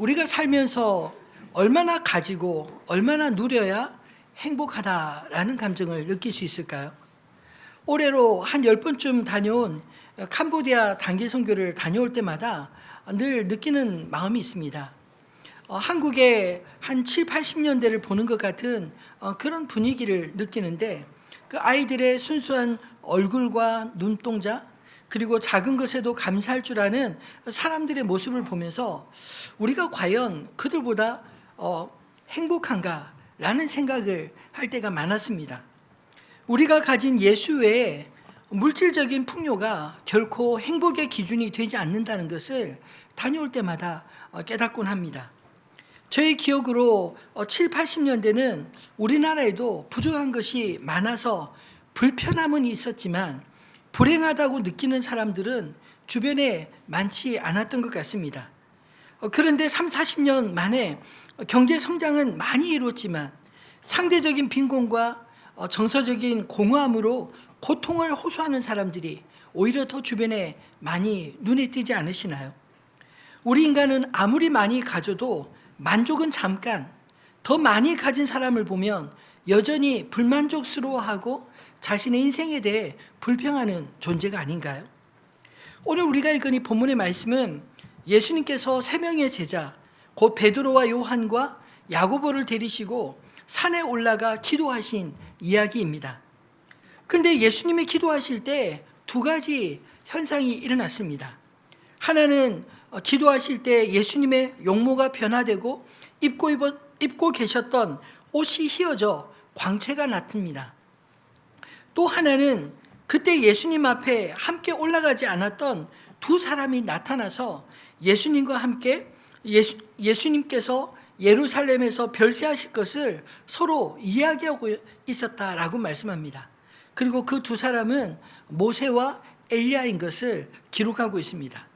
우리가 살면서 얼마나 가지고 얼마나 누려야 행복하다라는 감정을 느낄 수 있을까요? 올해로 한 10번쯤 다녀온 캄보디아 단기 선교를 다녀올 때마다 늘 느끼는 마음이 있습니다. 어, 한국의 한 7, 80년대를 보는 것 같은 어, 그런 분위기를 느끼는데 그 아이들의 순수한 얼굴과 눈동자 그리고 작은 것에도 감사할 줄 아는 사람들의 모습을 보면서 우리가 과연 그들보다 어, 행복한가라는 생각을 할 때가 많았습니다. 우리가 가진 예수 외에 물질적인 풍요가 결코 행복의 기준이 되지 않는다는 것을 다녀올 때마다 어, 깨닫곤 합니다. 저의 기억으로 7, 80년대는 우리나라에도 부족한 것이 많아서 불편함은 있었지만 불행하다고 느끼는 사람들은 주변에 많지 않았던 것 같습니다. 어, 그런데 3, 40년 만에 경제 성장은 많이 이루었지만 상대적인 빈곤과 어, 정서적인 공허함으로 고통을 호소하는 사람들이 오히려 더 주변에 많이 눈에 띄지 않으시나요? 우리 인간은 아무리 많이 가져도 만족은 잠깐, 더 많이 가진 사람을 보면 여전히 불만족스러워하고 자신의 인생에 대해 불평하는 존재가 아닌가요? 오늘 우리가 읽은 이 본문의 말씀은 예수님께서 세 명의 제자, 곧 베드로와 요한과 야고보를 데리시고 산에 올라가 기도하신 이야기입니다. 근데 예수님이 기도하실 때 두 가지 현상이 일어났습니다. 하나는 어, 기도하실 때 예수님의 용모가 변화되고 입고 입어, 입고 계셨던 옷이 휘어져 광채가 났습니다. 또 하나는 그때 예수님 앞에 함께 올라가지 않았던 두 사람이 나타나서 예수님과 함께 예수, 예수님께서 예루살렘에서 별세하실 것을 서로 이야기하고 있었다라고 말씀합니다. 그리고 그 두 사람은 모세와 엘리야인 것을 기록하고 있습니다.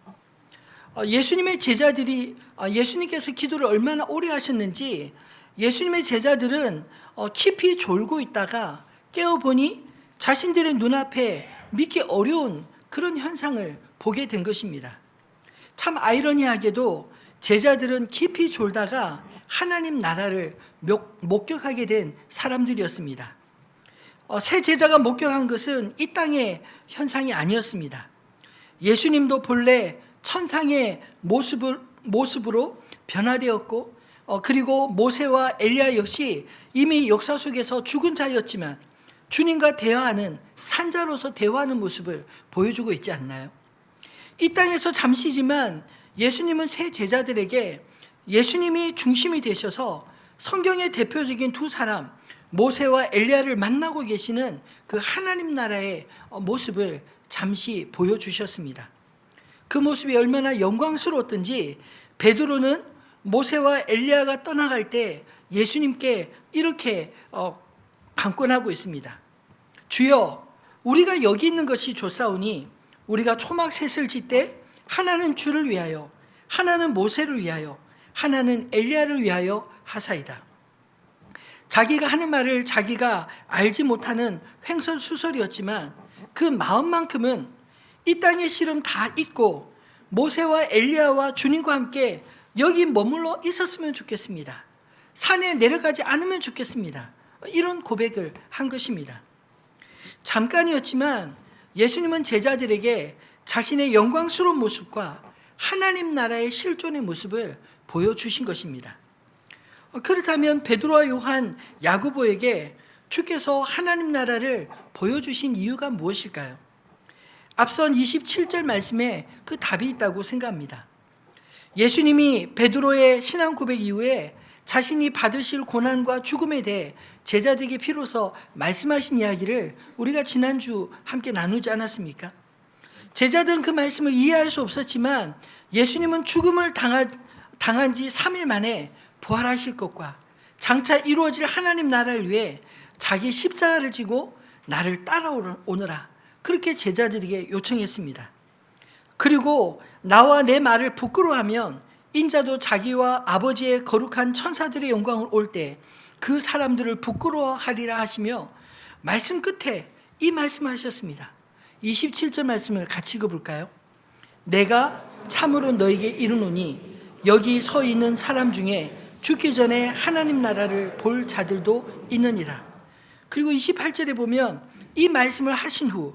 어, 예수님의 제자들이 어, 예수님께서 기도를 얼마나 오래 하셨는지 예수님의 제자들은 어, 깊이 졸고 있다가 깨어보니 자신들의 눈앞에 믿기 어려운 그런 현상을 보게 된 것입니다. 참 아이러니하게도 제자들은 깊이 졸다가 하나님 나라를 목격하게 된 사람들이었습니다. 새 제자가 목격한 것은 이 땅의 현상이 아니었습니다. 예수님도 본래 천상의 모습을, 모습으로 변화되었고 어, 그리고 모세와 엘리야 역시 이미 역사 속에서 죽은 자였지만 주님과 대화하는 산자로서 대화하는 모습을 보여주고 있지 않나요? 이 땅에서 잠시지만 예수님은 새 제자들에게 예수님이 중심이 되셔서 성경의 대표적인 두 사람 모세와 엘리야를 만나고 계시는 그 하나님 나라의 모습을 잠시 보여주셨습니다. 그 모습이 얼마나 영광스러웠던지 베드로는 모세와 엘리야가 떠나갈 때 예수님께 이렇게 어, 강권하고 있습니다. 주여, 우리가 여기 있는 것이 좋사오니 우리가 초막 셋을 짓되 하나는 주를 위하여, 하나는 모세를 위하여, 하나는 엘리야를 위하여 하사이다. 자기가 하는 말을 자기가 알지 못하는 횡설수설이었지만 그 마음만큼은 이 땅의 실험 다 잊고 모세와 엘리야와 주님과 함께 여기 머물러 있었으면 좋겠습니다. 산에 내려가지 않으면 좋겠습니다. 이런 고백을 한 것입니다. 잠깐이었지만 예수님은 제자들에게 자신의 영광스러운 모습과 하나님 나라의 실존의 모습을 보여주신 것입니다. 그렇다면 베드로와 요한, 야고보에게 주께서 하나님 나라를 보여주신 이유가 무엇일까요? 앞선 27절 말씀에 그 답이 있다고 생각합니다. 예수님이 베드로의 신앙 고백 이후에 자신이 받으실 고난과 죽음에 대해 제자들에게 비로소 말씀하신 이야기를 우리가 지난주 함께 나누지 않았습니까? 제자들은 그 말씀을 이해할 수 없었지만 예수님은 죽음을 당한, 당한 지 3일 만에 부활하실 것과 장차 이루어질 하나님 나라를 위해 자기 십자가를 지고 나를 따라오너라. 그렇게 제자들에게 요청했습니다. 그리고 나와 내 말을 부끄러워하면 인자도 자기와 아버지의 거룩한 천사들의 영광을 올 때 그 사람들을 부끄러워하리라 하시며 말씀 끝에 이 말씀하셨습니다. 27절 말씀을 같이 읽어볼까요? 내가 참으로 너에게 이르노니 여기 서 있는 사람 중에 죽기 전에 하나님 나라를 볼 자들도 있느니라. 그리고 28절에 보면 이 말씀을 하신 후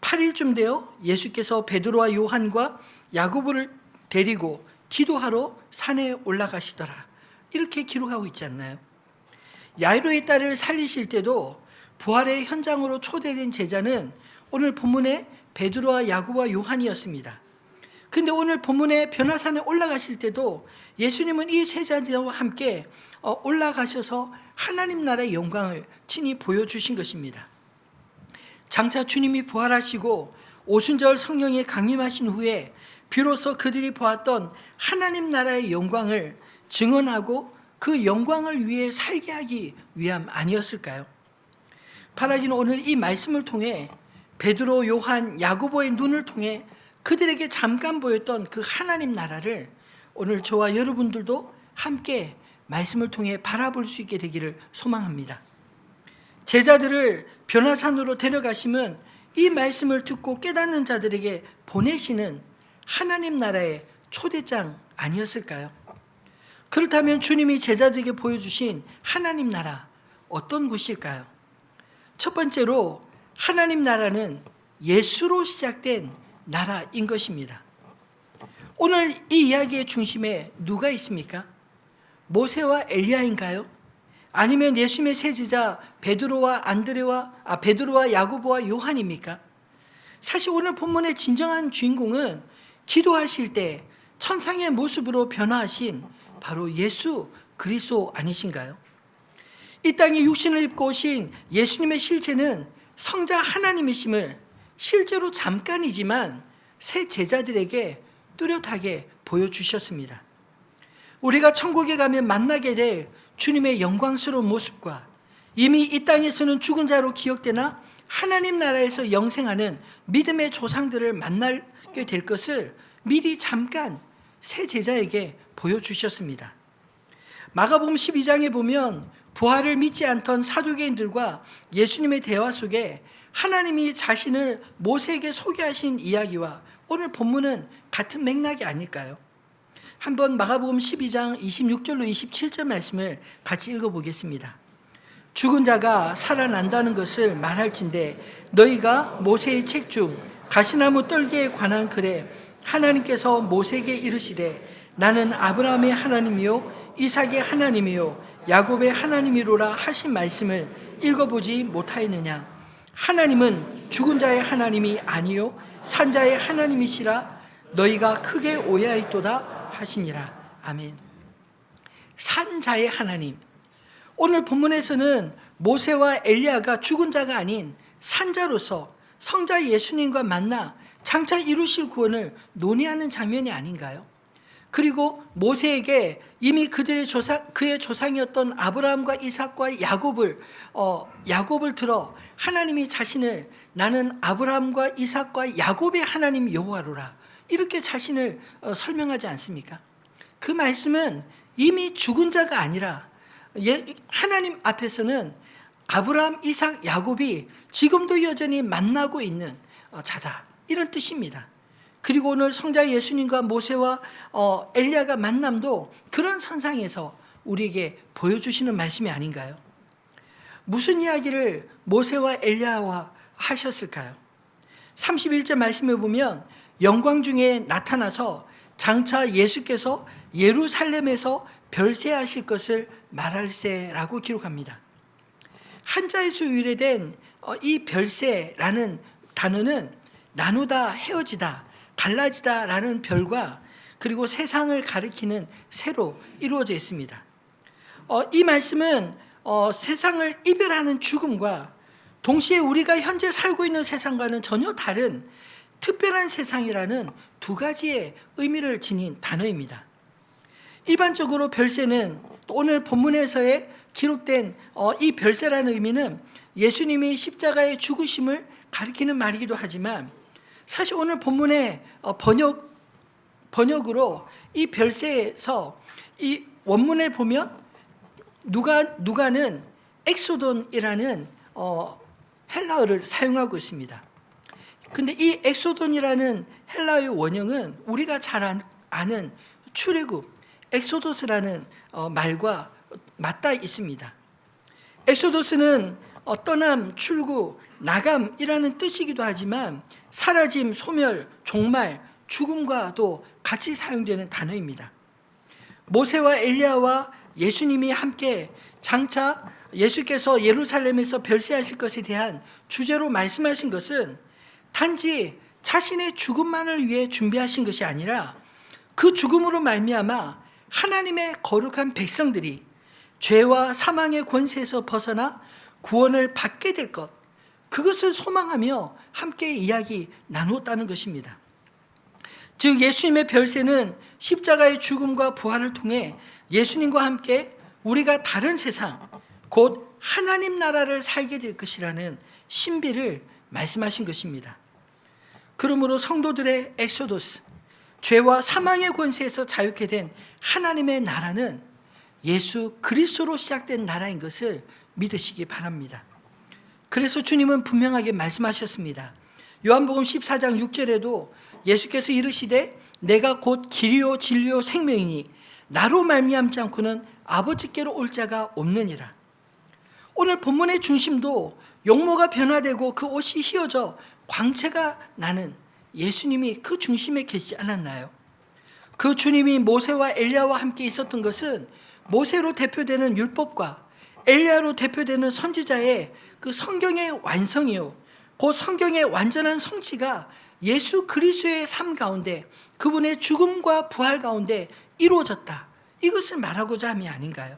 8일쯤 되어 예수께서 베드로와 요한과 야고보를 데리고 기도하러 산에 올라가시더라. 이렇게 기록하고 있지 않나요? 야이로의 딸을 살리실 때도 부활의 현장으로 초대된 제자는 오늘 본문에 베드로와 야고보와 요한이었습니다. 근데 오늘 본문에 변화산에 올라가실 때도 예수님은 이 세 자녀와 함께 어, 올라가셔서 하나님 나라의 영광을 친히 보여주신 것입니다. 장차 주님이 부활하시고 오순절 성령이 강림하신 후에 비로소 그들이 보았던 하나님 나라의 영광을 증언하고 그 영광을 위해 살게 하기 위함 아니었을까요? 바라기는 오늘 이 말씀을 통해 베드로, 요한, 야고보의 눈을 통해 그들에게 잠깐 보였던 그 하나님 나라를 오늘 저와 여러분들도 함께 말씀을 통해 바라볼 수 있게 되기를 소망합니다. 제자들을 변화산으로 데려가시면 이 말씀을 듣고 깨닫는 자들에게 보내시는 하나님 나라의 초대장 아니었을까요? 그렇다면 주님이 제자들에게 보여주신 하나님 나라 어떤 곳일까요? 첫 번째로 하나님 나라는 예수로 시작된 나라인 것입니다. 오늘 이 이야기의 중심에 누가 있습니까? 모세와 엘리야인가요? 아니면 예수님의 세지자 베드로와 안드레와 아 베드로와 야고보와 요한입니까? 사실 오늘 본문의 진정한 주인공은 기도하실 때 천상의 모습으로 변화하신 바로 예수 그리스도 아니신가요? 이 땅에 육신을 입고 오신 예수님의 실체는 성자 하나님이심을 실제로 잠깐이지만 새 제자들에게 뚜렷하게 보여주셨습니다. 우리가 천국에 가면 만나게 될 주님의 영광스러운 모습과 이미 이 땅에서는 죽은 자로 기억되나 하나님 나라에서 영생하는 믿음의 조상들을 만나게 될 것을 미리 잠깐 새 제자에게 보여주셨습니다. 마가복음 12장에 보면 부활을 믿지 않던 사두개인들과 예수님의 대화 속에 하나님이 자신을 모세에게 소개하신 이야기와 오늘 본문은 같은 맥락이 아닐까요? 한번 마가복음 12장 26절로 27절 말씀을 같이 읽어보겠습니다. 죽은 자가 살아난다는 것을 말할진대 너희가 모세의 책 중 가시나무 떨기에 관한 글에 하나님께서 모세에게 이르시되 나는 아브라함의 하나님이요 이삭의 하나님이요 야곱의 하나님이로라 하신 말씀을 읽어보지 못하였느냐? 하나님은 죽은 자의 하나님이 아니요 산자의 하나님이시라 너희가 크게 오해하였도다 하시니라. 아멘. 산자의 하나님 오늘 본문에서는 모세와 엘리야가 죽은 자가 아닌 산자로서 성자 예수님과 만나 장차 이루실 구원을 논의하는 장면이 아닌가요? 그리고 모세에게 이미 그들의 조상 그의 조상이었던 아브라함과 이삭과 야곱을 어 야곱을 들어 하나님이 자신을 나는 아브라함과 이삭과 야곱의 하나님 여호와로라 이렇게 자신을 어, 설명하지 않습니까? 그 말씀은 이미 죽은 자가 아니라 예, 하나님 앞에서는 아브라함, 이삭, 야곱이 지금도 여전히 만나고 있는 어, 자다 이런 뜻입니다. 그리고 오늘 성자 예수님과 모세와 어, 엘리야가 만남도 그런 선상에서 우리에게 보여주시는 말씀이 아닌가요? 무슨 이야기를 모세와 엘리야와 하셨을까요? 31절 말씀을 보면 영광 중에 나타나서 장차 예수께서 예루살렘에서 별세하실 것을 말할세라고 기록합니다. 한자에서 유래된 어, 이 별세라는 단어는 나누다, 헤어지다, 갈라지다라는 별과 그리고 세상을 가리키는 새로 이루어져 있습니다. 어, 이 말씀은 어, 세상을 이별하는 죽음과 동시에 우리가 현재 살고 있는 세상과는 전혀 다른 특별한 세상이라는 두 가지의 의미를 지닌 단어입니다. 일반적으로 별세는 오늘 본문에서의 기록된 어, 이 별세라는 의미는 예수님이 십자가의 죽으심을 가리키는 말이기도 하지만 사실 오늘 본문의 어, 번역 번역으로 이 별세에서 이 원문에 보면 누가 누가는 엑소돈이라는 어, 헬라어를 사용하고 있습니다. 근데 이 엑소돈이라는 헬라어의 원형은 우리가 잘 아는 출애굽 엑소도스라는 어, 말과 맞닿아 있습니다. 엑소도스는 어, 떠남, 출구, 나감이라는 뜻이기도 하지만 사라짐, 소멸, 종말, 죽음과도 같이 사용되는 단어입니다. 모세와 엘리야와 예수님이 함께 장차 예수께서 예루살렘에서 별세하실 것에 대한 주제로 말씀하신 것은 단지 자신의 죽음만을 위해 준비하신 것이 아니라 그 죽음으로 말미암아 하나님의 거룩한 백성들이 죄와 사망의 권세에서 벗어나 구원을 받게 될 것, 그것을 소망하며 함께 이야기 나누었다는 것입니다. 즉, 예수님의 별세는 십자가의 죽음과 부활을 통해 예수님과 함께 우리가 다른 세상, 곧 하나님 나라를 살게 될 것이라는 신비를 말씀하신 것입니다. 그러므로 성도들의 엑소도스, 죄와 사망의 권세에서 자유케 된 하나님의 나라는 예수 그리스도로 시작된 나라인 것을 믿으시기 바랍니다. 그래서 주님은 분명하게 말씀하셨습니다. 요한복음 14장 6절에도 예수께서 이르시되 내가 곧 길이요 진리요 생명이니 나로 말미암지 않고는 아버지께로 올 자가 없느니라. 오늘 본문의 중심도 용모가 변화되고 그 옷이 휘어져 광채가 나는 예수님이 그 중심에 계시지 않았나요? 그 주님이 모세와 엘리야와 함께 있었던 것은 모세로 대표되는 율법과 엘리야로 대표되는 선지자의 그 성경의 완성이요. 그 성경의 완전한 성취가 예수 그리스도의 삶 가운데 그분의 죽음과 부활 가운데 이루어졌다. 이것을 말하고자 함이 아닌가요?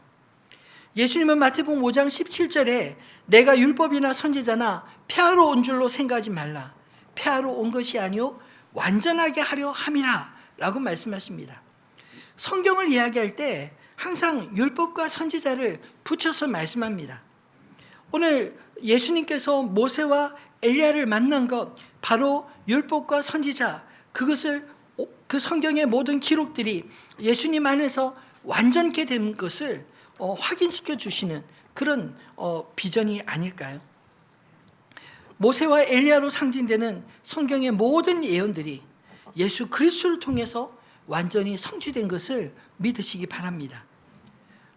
예수님은 마태복음 5장 17절에 내가 율법이나 선지자나 폐하러 온 줄로 생각하지 말라. 폐하러 온 것이 아니요 완전하게 하려 함이라 라고 말씀하십니다. 성경을 이야기할 때 항상 율법과 선지자를 붙여서 말씀합니다. 오늘 예수님께서 모세와 엘리야를 만난 것 바로 율법과 선지자 그것을 그 성경의 모든 기록들이 예수님 안에서 완전케 된 것을 어, 확인시켜 주시는 그런 어, 비전이 아닐까요? 모세와 엘리야로 상징되는 성경의 모든 예언들이 예수 그리스도를 통해서 완전히 성취된 것을 믿으시기 바랍니다.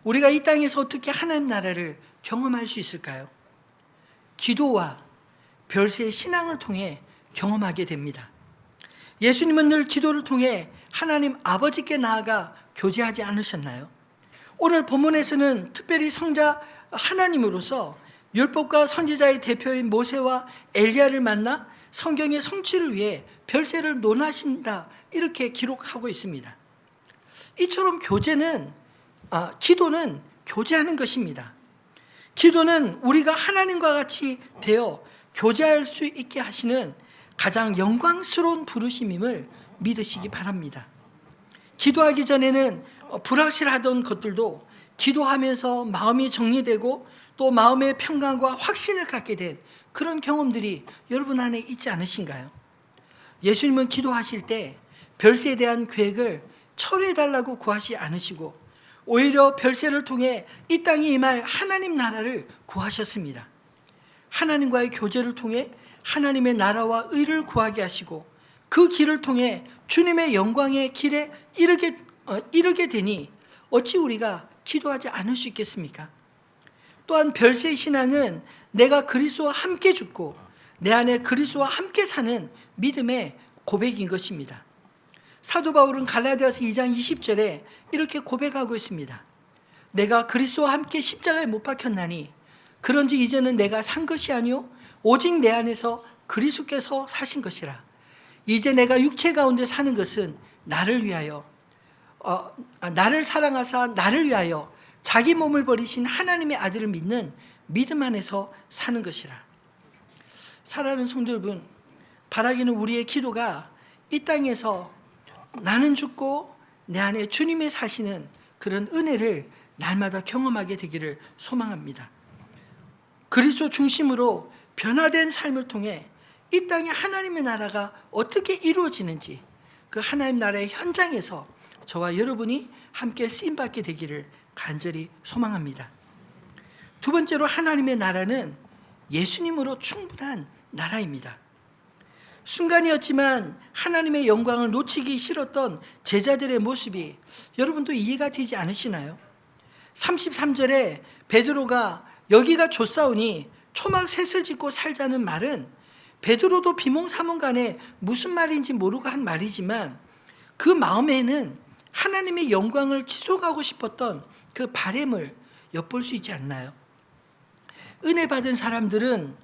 우리가 이 땅에서 어떻게 하나님 나라를 경험할 수 있을까요? 기도와 별세의 신앙을 통해 경험하게 됩니다. 예수님은 늘 기도를 통해 하나님 아버지께 나아가 교제하지 않으셨나요? 오늘 본문에서는 특별히 성자 하나님으로서 율법과 선지자의 대표인 모세와 엘리야를 만나 성경의 성취를 위해 별세를 논하신다 이렇게 기록하고 있습니다. 이처럼 교제는 아, 기도는 교제하는 것입니다. 기도는 우리가 하나님과 같이 되어 교제할 수 있게 하시는 가장 영광스러운 부르심임을 믿으시기 바랍니다. 기도하기 전에는 불확실하던 것들도 기도하면서 마음이 정리되고 또 마음의 평강과 확신을 갖게 된 그런 경험들이 여러분 안에 있지 않으신가요? 예수님은 기도하실 때 별세에 대한 계획을 철회해 달라고 구하시 않으시고 오히려 별세를 통해 이 땅에 임할 하나님 나라를 구하셨습니다. 하나님과의 교제를 통해 하나님의 나라와 의를 구하게 하시고 그 길을 통해 주님의 영광의 길에 이르게 어, 이르게 되니 어찌 우리가 기도하지 않을 수 있겠습니까? 또한 별세 신앙은 내가 그리스도와 함께 죽고 내 안에 그리스도와 함께 사는 믿음의 고백인 것입니다. 사도 바울은 갈라디아서 2장 20절에 이렇게 고백하고 있습니다. 내가 그리스도와 함께 십자가에 못 박혔나니 그런지 이제는 내가 산 것이 아니요 오직 내 안에서 그리스도께서 사신 것이라. 이제 내가 육체 가운데 사는 것은 나를 위하여 어, 아, 나를 사랑하사 나를 위하여 자기 몸을 버리신 하나님의 아들을 믿는 믿음 안에서 사는 것이라. 사랑하는 성도 여러분, 바라기는 우리의 기도가 이 땅에서 나는 죽고 내 안에 주님이 사시는 그런 은혜를 날마다 경험하게 되기를 소망합니다. 그리스도 중심으로 변화된 삶을 통해 이 땅에 하나님의 나라가 어떻게 이루어지는지 그 하나님 나라의 현장에서 저와 여러분이 함께 쓰임 받게 되기를 간절히 소망합니다. 두 번째로 하나님의 나라는 예수님으로 충분한 나라입니다. 순간이었지만 하나님의 영광을 놓치기 싫었던 제자들의 모습이 여러분도 이해가 되지 않으시나요? 33절에 베드로가 여기가 좋사오니 초막 셋을 짓고 살자는 말은 베드로도 비몽사몽간에 무슨 말인지 모르고 한 말이지만 그 마음에는 하나님의 영광을 지속하고 싶었던 그 바램을 엿볼 수 있지 않나요? 은혜 받은 사람들은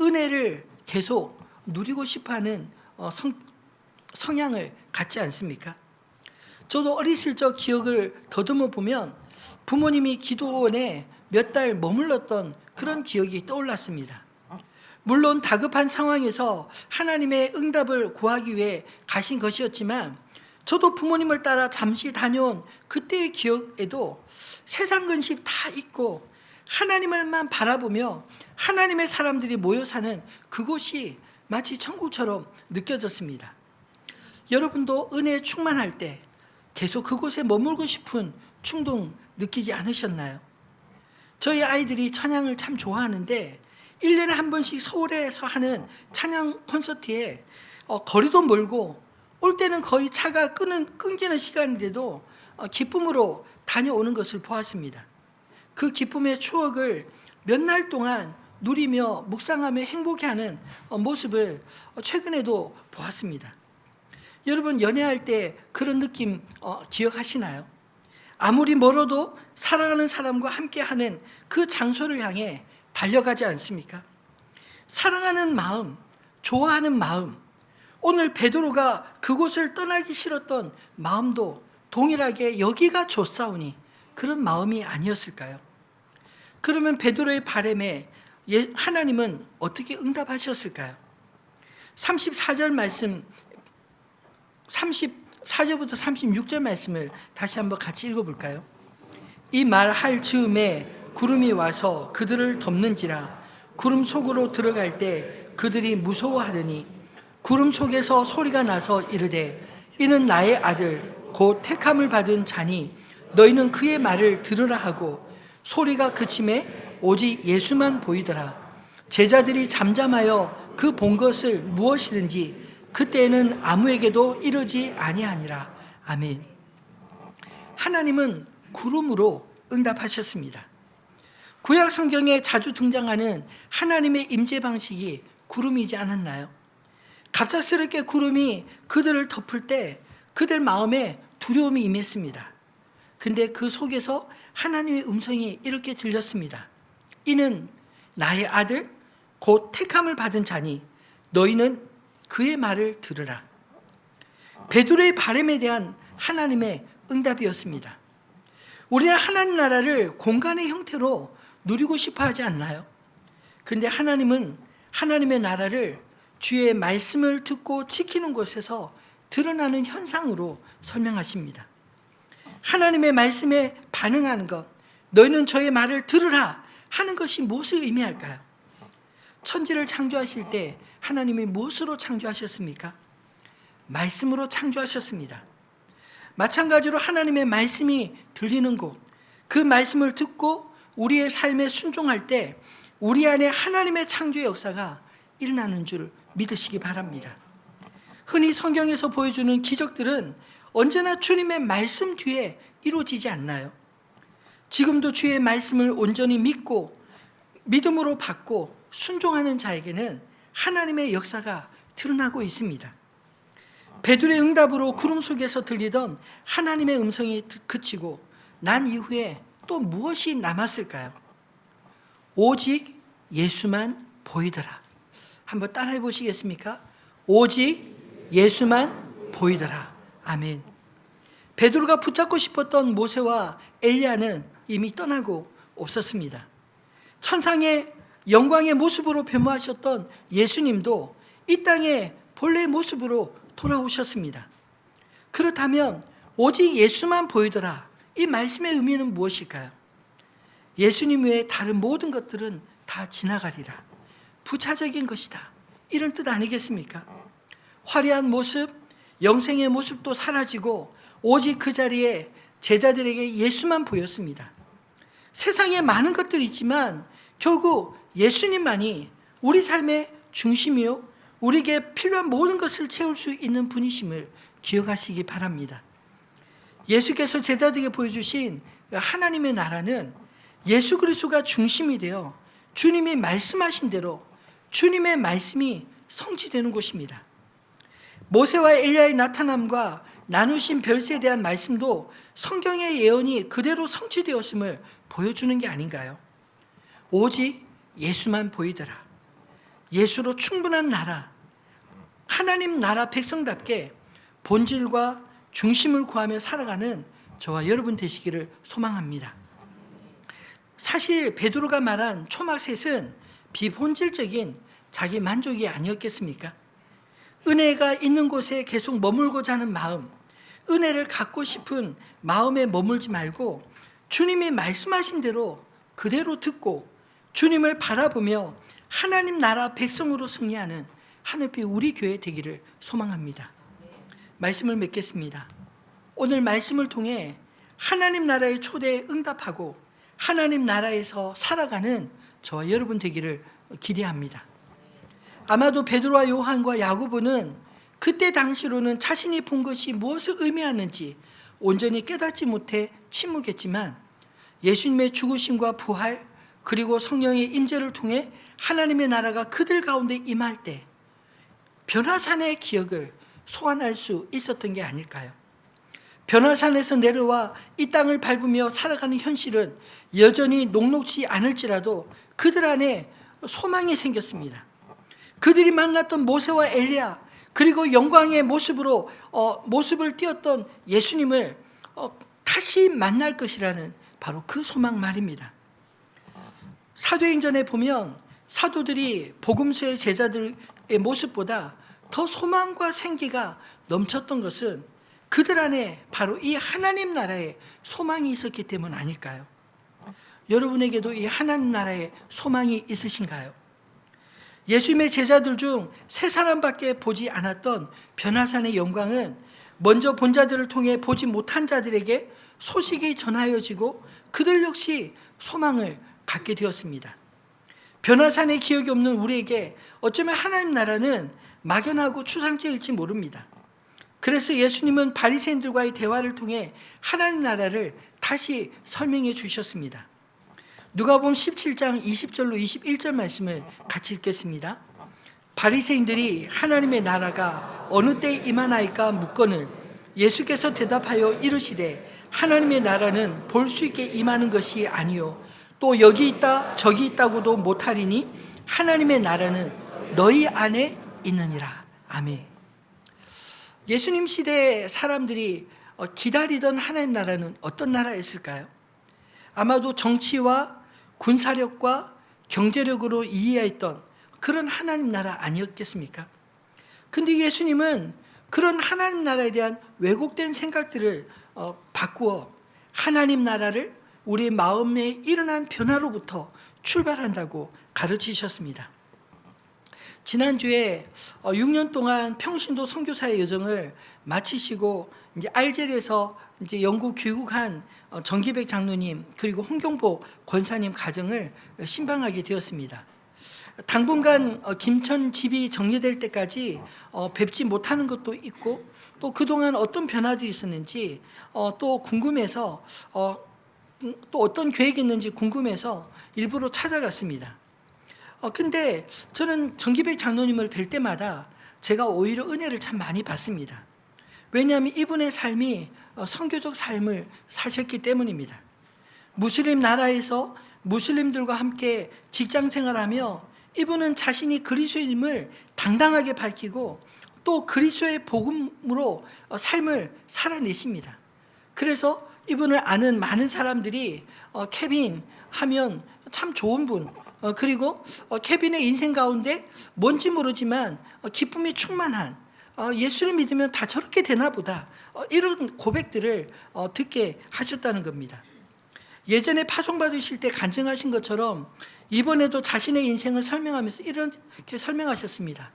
은혜를 계속 누리고 싶어하는 어, 성, 성향을 갖지 않습니까? 저도 어리실 적 기억을 더듬어 보면 부모님이 기도원에 몇 달 머물렀던 그런 기억이 떠올랐습니다. 물론 다급한 상황에서 하나님의 응답을 구하기 위해 가신 것이었지만 저도 부모님을 따라 잠시 다녀온 그때의 기억에도 세상 근심 다 잊고 하나님을만 바라보며 하나님의 사람들이 모여 사는 그곳이 마치 천국처럼 느껴졌습니다. 여러분도 은혜에 충만할 때 계속 그곳에 머물고 싶은 충동 느끼지 않으셨나요? 저희 아이들이 찬양을 참 좋아하는데 1년에 한 번씩 서울에서 하는 찬양 콘서트에 어, 거리도 멀고 올 때는 거의 차가 끄는, 끊기는 시간인데도 어, 기쁨으로 다녀오는 것을 보았습니다. 그 기쁨의 추억을 몇 날 동안 누리며 묵상하며 행복해하는 어, 모습을 어, 최근에도 보았습니다. 여러분 연애할 때 그런 느낌 어, 기억하시나요? 아무리 멀어도 사랑하는 사람과 함께하는 그 장소를 향해 달려가지 않습니까? 사랑하는 마음, 좋아하는 마음, 오늘 베드로가 그곳을 떠나기 싫었던 마음도 동일하게 여기가 좋사오니 그런 마음이 아니었을까요? 그러면 베드로의 바램에 예, 하나님은 어떻게 응답하셨을까요? 34절 말씀 34절부터 36절 말씀을 다시 한번 같이 읽어 볼까요? 이 말 할 즈음에 구름이 와서 그들을 덮는지라 구름 속으로 들어갈 때 그들이 무서워하더니 구름 속에서 소리가 나서 이르되 이는 나의 아들 곧 택함을 받은 자니 너희는 그의 말을 들으라 하고 소리가 그침에 오직 예수만 보이더라. 제자들이 잠잠하여 그 본 것을 무엇이든지 그때에는 아무에게도 이르지 아니하니라. 아멘. 하나님은 구름으로 응답하셨습니다. 구약 성경에 자주 등장하는 하나님의 임재 방식이 구름이지 않았나요? 갑작스럽게 구름이 그들을 덮을 때 그들 마음에 두려움이 임했습니다. 근데 그 속에서 하나님의 음성이 이렇게 들렸습니다. 이는 나의 아들 곧 택함을 받은 자니 너희는 그의 말을 들으라. 베드로의 바램에 대한 하나님의 응답이었습니다. 우리는 하나님 나라를 공간의 형태로 누리고 싶어 하지 않나요? 근데 하나님은 하나님의 나라를 주의 말씀을 듣고 지키는 곳에서 드러나는 현상으로 설명하십니다. 하나님의 말씀에 반응하는 것, 너희는 저의 말을 들으라 하는 것이 무엇을 의미할까요? 천지를 창조하실 때 하나님이 무엇으로 창조하셨습니까? 말씀으로 창조하셨습니다. 마찬가지로 하나님의 말씀이 들리는 곳, 그 말씀을 듣고 우리의 삶에 순종할 때 우리 안에 하나님의 창조의 역사가 일어나는 줄 믿으시기 바랍니다. 흔히 성경에서 보여주는 기적들은 언제나 주님의 말씀 뒤에 이루어지지 않나요? 지금도 주의 말씀을 온전히 믿고 믿음으로 받고 순종하는 자에게는 하나님의 역사가 드러나고 있습니다. 베드로의 응답으로 구름 속에서 들리던 하나님의 음성이 그치고 난 이후에 또 무엇이 남았을까요? 오직 예수만 보이더라. 한번 따라해 보시겠습니까? 오직 예수만 보이더라. 아멘. 베드로가 붙잡고 싶었던 모세와 엘리야는 이미 떠나고 없었습니다. 천상의 영광의 모습으로 변모하셨던 예수님도 이 땅의 본래의 모습으로 돌아오셨습니다. 그렇다면 오직 예수만 보이더라. 이 말씀의 의미는 무엇일까요? 예수님 외에 다른 모든 것들은 다 지나가리라. 부차적인 것이다. 이런 뜻 아니겠습니까? 화려한 모습, 영생의 모습도 사라지고 오직 그 자리에 제자들에게 예수만 보였습니다. 세상에 많은 것들이 있지만 결국 예수님만이 우리 삶의 중심이요, 우리에게 필요한 모든 것을 채울 수 있는 분이심을 기억하시기 바랍니다. 예수께서 제자들에게 보여주신 하나님의 나라는 예수 그리스도가 중심이 되어 주님이 말씀하신 대로 주님의 말씀이 성취되는 곳입니다. 모세와 엘리야의 나타남과 나누신 별세에 대한 말씀도 성경의 예언이 그대로 성취되었음을 보여주는 게 아닌가요? 오직 예수만 보이더라. 예수로 충분한 나라, 하나님 나라 백성답게 본질과 중심을 구하며 살아가는 저와 여러분 되시기를 소망합니다. 사실 베드로가 말한 초막셋은 비본질적인 자기 만족이 아니었겠습니까? 은혜가 있는 곳에 계속 머물고자 하는 마음, 은혜를 갖고 싶은 마음에 머물지 말고 주님이 말씀하신 대로 그대로 듣고 주님을 바라보며 하나님 나라 백성으로 승리하는 하늘빛 우리 교회 되기를 소망합니다. 말씀을 맺겠습니다. 오늘 말씀을 통해 하나님 나라의 초대에 응답하고 하나님 나라에서 살아가는 저와 여러분 되기를 기대합니다. 아마도 베드로와 요한과 야고보는 그때 당시로는 자신이 본 것이 무엇을 의미하는지 온전히 깨닫지 못해 침묵했지만 예수님의 죽으심과 부활 그리고 성령의 임재를 통해 하나님의 나라가 그들 가운데 임할 때 변화산의 기억을 소환할 수 있었던 게 아닐까요? 변화산에서 내려와 이 땅을 밟으며 살아가는 현실은 여전히 녹록지 않을지라도 그들 안에 소망이 생겼습니다. 그들이 만났던 모세와 엘리야 그리고 영광의 모습으로 어, 모습을 띄었던 예수님을 어, 다시 만날 것이라는 바로 그 소망 말입니다. 사도행전에 보면 사도들이 복음서의 제자들의 모습보다 더 소망과 생기가 넘쳤던 것은 그들 안에 바로 이 하나님 나라의 소망이 있었기 때문 아닐까요? 여러분에게도 이 하나님 나라의 소망이 있으신가요? 예수님의 제자들 중 세 사람밖에 보지 않았던 변화산의 영광은 먼저 본 자들을 통해 보지 못한 자들에게 소식이 전하여지고 그들 역시 소망을 갖게 되었습니다. 변화산의 기억이 없는 우리에게 어쩌면 하나님 나라는 막연하고 추상적일지 모릅니다. 그래서 예수님은 바리새인들과의 대화를 통해 하나님 나라를 다시 설명해 주셨습니다. 누가복음 17장 20절로 21절 말씀을 같이 읽겠습니다. 바리새인들이 하나님의 나라가 어느 때에 임하나이까 묻거늘 예수께서 대답하여 이르시되 하나님의 나라는 볼 수 있게 임하는 것이 아니요 또 여기 있다 저기 있다고도 못하리니 하나님의 나라는 너희 안에 있느니라. 아멘. 예수님 시대의 사람들이 어, 기다리던 하나님 나라는 어떤 나라였을까요? 아마도 정치와 군사력과 경제력으로 이해했던 그런 하나님 나라 아니었겠습니까? 근데 예수님은 그런 하나님 나라에 대한 왜곡된 생각들을 어, 바꾸어 하나님 나라를 우리 마음에 일어난 변화로부터 출발한다고 가르치셨습니다. 지난주에 6년 어, 동안 평신도 선교사의 여정을 마치시고 이제 알제리에서 이제 영국 귀국한 어, 정기백 장로님 그리고 홍경보 권사님 가정을 신방하게 되었습니다. 당분간 어, 김천 집이 정리될 때까지 뵙지 못하는 것도 있고 또 그동안 어떤 변화들이 있었는지 또 궁금해서 음, 또 어떤 계획이 있는지 궁금해서 일부러 찾아갔습니다. 어, 근데 저는 정기백 장로님을 뵐 때마다 제가 오히려 은혜를 참 많이 받습니다. 왜냐하면 이분의 삶이 어, 성교적 삶을 사셨기 때문입니다. 무슬림 나라에서 무슬림들과 함께 직장 생활하며 이분은 자신이 그리스도임을 당당하게 밝히고 또 그리스도의 복음으로 어, 삶을 살아내십니다. 그래서 이분을 아는 많은 사람들이 어, 케빈 하면 참 좋은 분, 어, 그리고 어, 케빈의 인생 가운데 뭔지 모르지만 어, 기쁨이 충만한 어, 예수를 믿으면 다 저렇게 되나 보다 어, 이런 고백들을 어, 듣게 하셨다는 겁니다. 예전에 파송받으실 때 간증하신 것처럼 이번에도 자신의 인생을 설명하면서 이렇게 설명하셨습니다.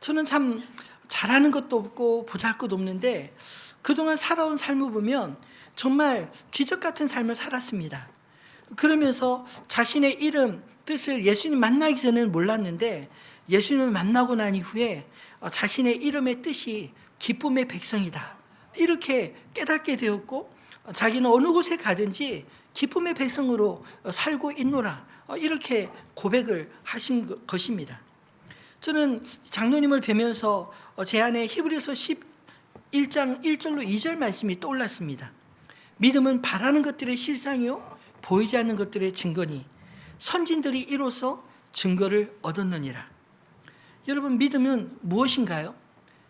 저는 참 잘하는 것도 없고 보잘 것 없는데 그동안 살아온 삶을 보면 정말 기적 같은 삶을 살았습니다. 그러면서 자신의 이름, 뜻을 예수님 만나기 전에는 몰랐는데 예수님을 만나고 난 이후에 어, 자신의 이름의 뜻이 기쁨의 백성이다. 이렇게 깨닫게 되었고 어, 자기는 어느 곳에 가든지 기쁨의 백성으로 어, 살고 있노라. 어, 이렇게 고백을 하신 것- 것입니다. 저는 장로님을 뵈면서 어, 제 안에 히브리서 11장 1절로 2절 말씀이 떠올랐습니다. 믿음은 바라는 것들의 실상이요 보이지 않는 것들의 증거니 선진들이 이로써 증거를 얻었느니라. 여러분 믿음은 무엇인가요?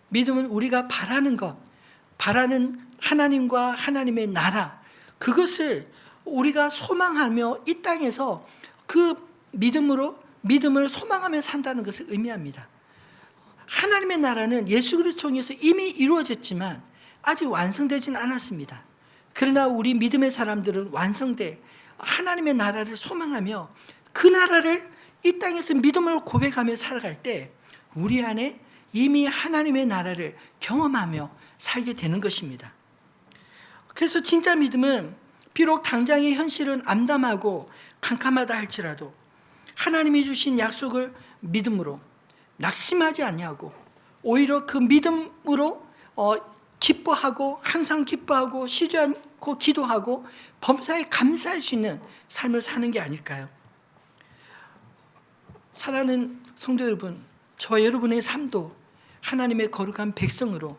믿음은 우리가 바라는 것, 바라는 하나님과 하나님의 나라 그것을 우리가 소망하며 이 땅에서 그 믿음으로 믿음을 소망하며 산다는 것을 의미합니다. 하나님의 나라는 예수 그리스도 통해서 이미 이루어졌지만 아직 완성되진 않았습니다. 그러나 우리 믿음의 사람들은 완성돼 하나님의 나라를 소망하며 그 나라를 이 땅에서 믿음을 고백하며 살아갈 때 우리 안에 이미 하나님의 나라를 경험하며 살게 되는 것입니다. 그래서 진짜 믿음은 비록 당장의 현실은 암담하고 캄캄하다 할지라도 하나님이 주신 약속을 믿음으로 낙심하지 아니하고 오히려 그 믿음으로 어, 기뻐하고 항상 기뻐하고 쉬지 않고 기도하고 범사에 감사할 수 있는 삶을 사는 게 아닐까요? 사랑하는 성도 여러분, 저 여러분의 삶도 하나님의 거룩한 백성으로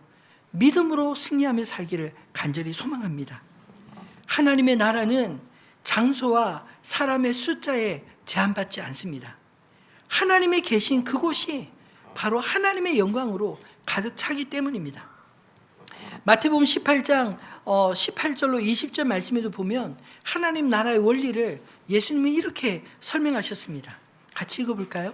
믿음으로 승리하며 살기를 간절히 소망합니다. 하나님의 나라는 장소와 사람의 숫자에 제한받지 않습니다. 하나님의 계신 그곳이 바로 하나님의 영광으로 가득 차기 때문입니다. 마태복음 18장 18절로 20절 말씀에도 보면 하나님 나라의 원리를 예수님이 이렇게 설명하셨습니다. 같이 읽어볼까요?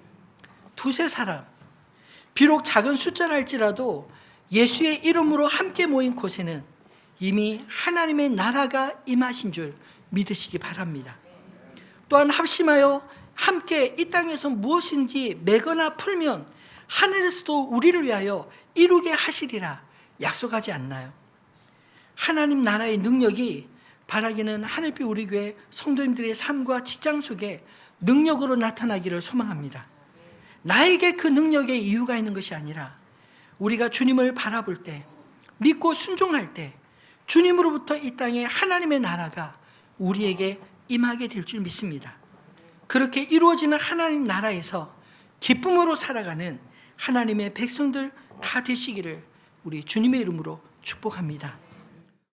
두세 사람 비록 작은 숫자라 할지라도 예수의 이름으로 함께 모인 곳에는 이미 하나님의 나라가 임하신 줄 믿으시기 바랍니다. 또한 합심하여 함께 이 땅에서 무엇인지 매거나 풀면 하늘에서도 우리를 위하여 이루게 하시리라 약속하지 않나요? 하나님 나라의 능력이 바라기는 하늘빛 우리 교회 성도님들의 삶과 직장 속에 능력으로 나타나기를 소망합니다. 나에게 그 능력의 이유가 있는 것이 아니라 우리가 주님을 바라볼 때 믿고 순종할 때 주님으로부터 이 땅에 하나님의 나라가 우리에게 임하게 될 줄 믿습니다. 그렇게 이루어지는 하나님 나라에서 기쁨으로 살아가는 하나님의 백성들 다 되시기를 우리 주님의 이름으로 축복합니다.